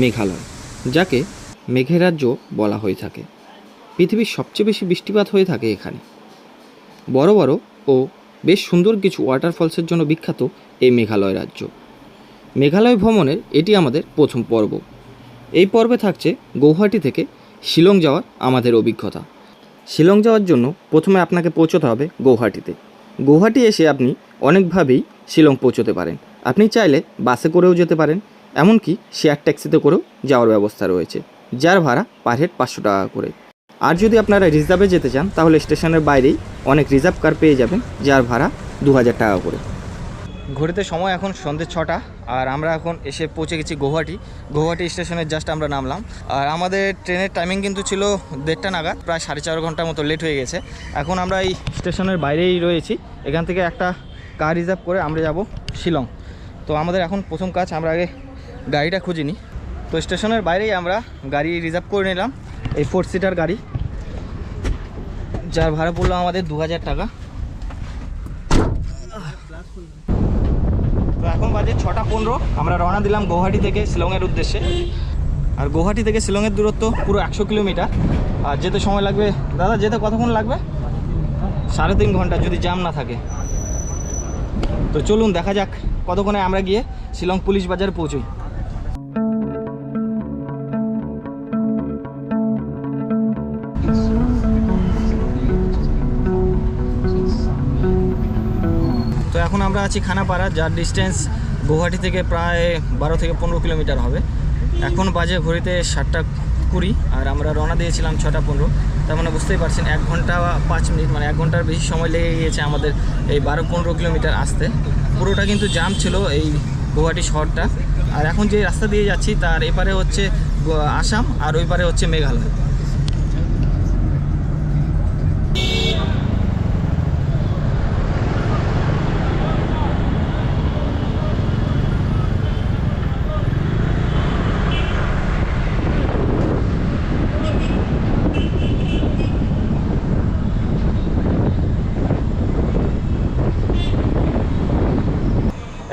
মেঘালয়, যাকে মেঘের রাজ্য বলা হয়ে থাকে। পৃথিবীর সবচেয়ে বেশি বৃষ্টিপাত হয়ে থাকে এখানে। বড় বড় ও বেশ সুন্দর কিছু ওয়াটারফলসের জন্য বিখ্যাত এই মেঘালয় রাজ্য। মেঘালয় ভ্রমণের এটি আমাদের প্রথম পর্ব। এই পর্বে থাকছে গৌহাটি থেকে শিলং যাওয়ার আমাদের অভিজ্ঞতা। শিলং যাওয়ার জন্য প্রথমে আপনাকে পৌঁছতে হবে গৌহাটিতে। গৌহাটি এসে আপনি অনেকভাবেই শিলং পৌঁছতে পারেন। আপনি চাইলে বাসে করেও যেতে পারেন। এমনকি শেয়ার ট্যাক্সিতে করেও যাওয়ার ব্যবস্থা রয়েছে, যার ভাড়া পার হেড পাঁচশো টাকা করে। আর যদি আপনারা রিজার্ভে যেতে চান, তাহলে স্টেশনের বাইরেই অনেক রিজার্ভ কার পেয়ে যাবেন, যার ভাড়া দু হাজার টাকা করে। ঘড়িতে সময় এখন সন্ধ্যে ছটা, আর আমরা এখন এসে পৌঁছে গেছি গৌহাটি। গৌহাটি স্টেশনের জাস্ট আমরা নামলাম। আর আমাদের ট্রেনের টাইমিং কিন্তু ছিল দেড়টা নাগাদ, প্রায় সাড়ে চার ঘণ্টার মতো লেট হয়ে গেছে। এখন আমরা এই স্টেশনের বাইরেই রয়েছি। এখান থেকে একটা কার রিজার্ভ করে আমরা যাব শিলং। তো আমাদের এখন প্রথম কাজ, আমরা আগে গাড়িটা খুঁজিনি। তো স্টেশনের বাইরেই আমরা গাড়ি রিজার্ভ করে নিলাম, এই ফোর সিটার গাড়ি। যার ভাড়া পড়ল আমাদের দু হাজার টাকা। তো এখন বাজে ছটা পনেরো, আমরা রওনা দিলাম গৌহাটি থেকে শিলংয়ের উদ্দেশ্যে। আর গৌহাটি থেকে শিলংয়ের দূরত্ব পুরো একশো কিলোমিটার। আর যেতে সময় লাগবে, দাদা, যেতে কতক্ষণ লাগবে? সাড়ে তিন ঘণ্টা যদি জাম না থাকে। তো চলুন, দেখা যাক কতক্ষণে আমরা গিয়ে শিলং পুলিশ বাজার পৌঁছই। এখন আমরা আছি খানাপাড়া, যার ডিস্টেন্স গৌহাটি থেকে প্রায় বারো থেকে পনেরো কিলোমিটার হবে। এখন বাজে ঘড়িতে সাতটা কুড়ি আর আমরা রওনা দিয়েছিলাম ছটা পনেরো। তার মানে বুঝতেই পারছেন, এক ঘণ্টা পাঁচ মিনিট মানে এক ঘণ্টার বেশি সময় লেগে গিয়েছে আমাদের এই বারো পনেরো কিলোমিটার আসতে। পুরোটা কিন্তু জাম ছিল এই গুয়াহাটি শহরটা। আর এখন যে রাস্তা দিয়ে যাচ্ছি, তার এপারে হচ্ছে আসাম আর ওই পারে হচ্ছে মেঘালয়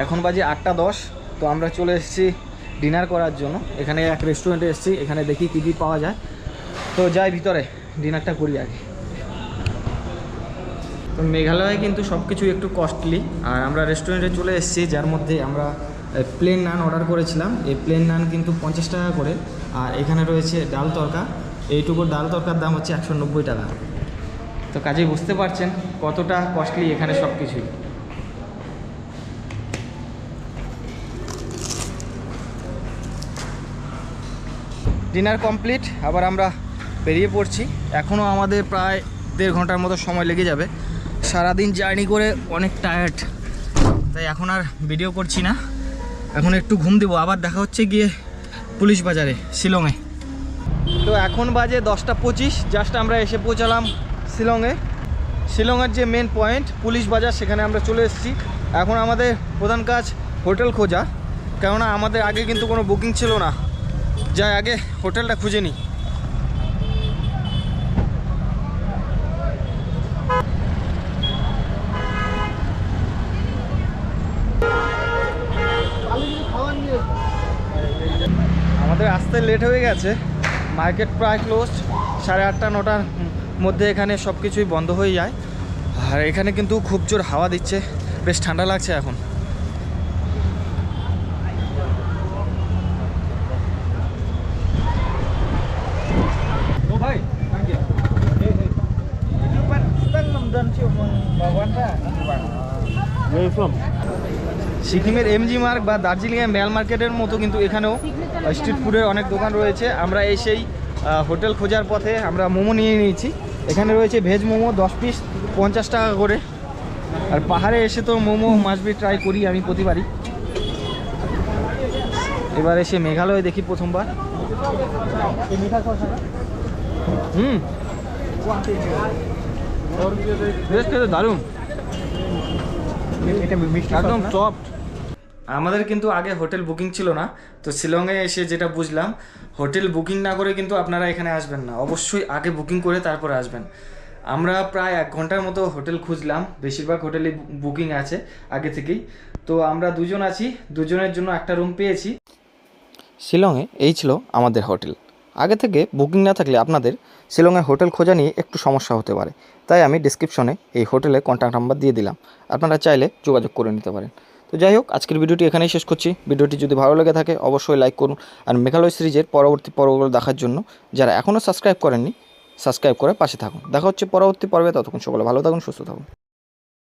এখন বাজে আটটা দশ, তো আমরা চলে এসেছি ডিনার করার জন্য। এখানে এক রেস্টুরেন্টে এসেছি, এখানে দেখি কী কী পাওয়া যায়। তো যাই ভিতরে ডিনারটা করি আগে। তো মেঘালয়ে কিন্তু সব কিছু একটু কস্টলি আর আমরা রেস্টুরেন্টে চলে এসেছি, যার মধ্যে আমরা প্লেন নান অর্ডার করেছিলাম। এই প্লেন নান কিন্তু পঞ্চাশ টাকা করে। আর এখানে রয়েছে ডাল তরকা। এইটুকু ডাল তরকার দাম হচ্ছে একশো নব্বই টাকা। তো কাজেই বুঝতে পারছেন কতটা কস্টলি এখানে সব কিছুই ডিনার কমপ্লিট আবার আমরা বেরিয়ে পড়ছি। এখনও আমাদের প্রায় দেড় ঘণ্টার মতো সময় লেগে যাবে। সারাদিন জার্নি করে অনেক টায়ার্ড তাই এখন আর ভিডিও করছি না। এখন একটু ঘুম দেবো, আবার দেখা হচ্ছে গিয়ে পুলিশ বাজারে, শিলংয়ে। তো এখন বাজে দশটা পঁচিশ জাস্ট আমরা এসে পৌঁছালাম শিলংয়ে। শিলংয়ের যে মেন পয়েন্ট পুলিশ বাজার, সেখানে আমরা চলে এসেছি। এখন আমাদের প্রধান কাজ হোটেল খোঁজা, কেননা আমাদের আগে কিন্তু কোনো বুকিং ছিল না। যাই, আগে হোটেলটা খুঁজে নিই আমাদের আসতে লেট হয়ে গেছে। মার্কেট প্রায় ক্লোজ সাড়ে আটটা, নটার মধ্যে এখানে সব কিছুই বন্ধ হয়ে যায়। আর এখানে কিন্তু খুব জোর হাওয়া দিচ্ছে। বেশ ঠান্ডা লাগছে এখন। সিকিমের এমজি মার্ক বা দার্জিলিংয়ের মেল মার্কেটের মতো কিন্তু এখানেও স্ট্রিট ফুডের অনেক দোকান রয়েছে। আমরা এসেই আহ, হোটেল খোঁজার পথে আমরা মোমো নিয়ে নিয়েছি। এখানে রয়েছে ভেজ মোমো দশ পিস পঞ্চাশ টাকা করে। আর পাহাড়ে এসে তো মোমো মাছবি ট্রাই করি আমি প্রতিবারই। এবার এসে মেঘালয় দেখি প্রথমবার। হুম। বেশ দারুণ একদম সফট আমাদের কিন্তু আগে হোটেল বুকিং ছিল না তো শিলংয়ে এসে যেটা বুঝলাম হোটেল বুকিং না করে কিন্তু আপনারা এখানে আসবেন না। অবশ্যই আগে বুকিং করে তারপরে আসবেন। আমরা প্রায় এক ঘণ্টার মতো হোটেল খুঁজলাম বেশিরভাগ হোটেলে বুকিং আছে আগে থেকেই। তো আমরা দুজন আছি দুজনের জন্য একটা রুম পেয়েছি। শিলংয়ে এই ছিল আমাদের হোটেল। আগে থেকে বুকিং না থাকলে আপনাদের শিলংয়ের হোটেল খোঁজা নিয়ে একটু সমস্যা হতে পারে। তাই আমি ডিসক্রিপশনে এই হোটেলে কন্ট্যাক্ট নাম্বার দিয়ে দিলাম। আপনারা চাইলে যোগাযোগ করে নিতে পারেন। তো যাই হোক, আজকের ভিডিওটি এখানেই শেষ করছি। ভিডিওটি যদি ভালো লেগে থাকে, অবশ্যই লাইক করুন আর মেঘালয় সিরিজের পরবর্তী পর্বগুলো দেখার জন্য যারা এখনও সাবস্ক্রাইব করেননি সাবস্ক্রাইব করে পাশে থাকুন। দেখা হচ্ছে পরবর্তী পর্বে, ততক্ষণ সকলে ভালো থাকুন, সুস্থ থাকুন।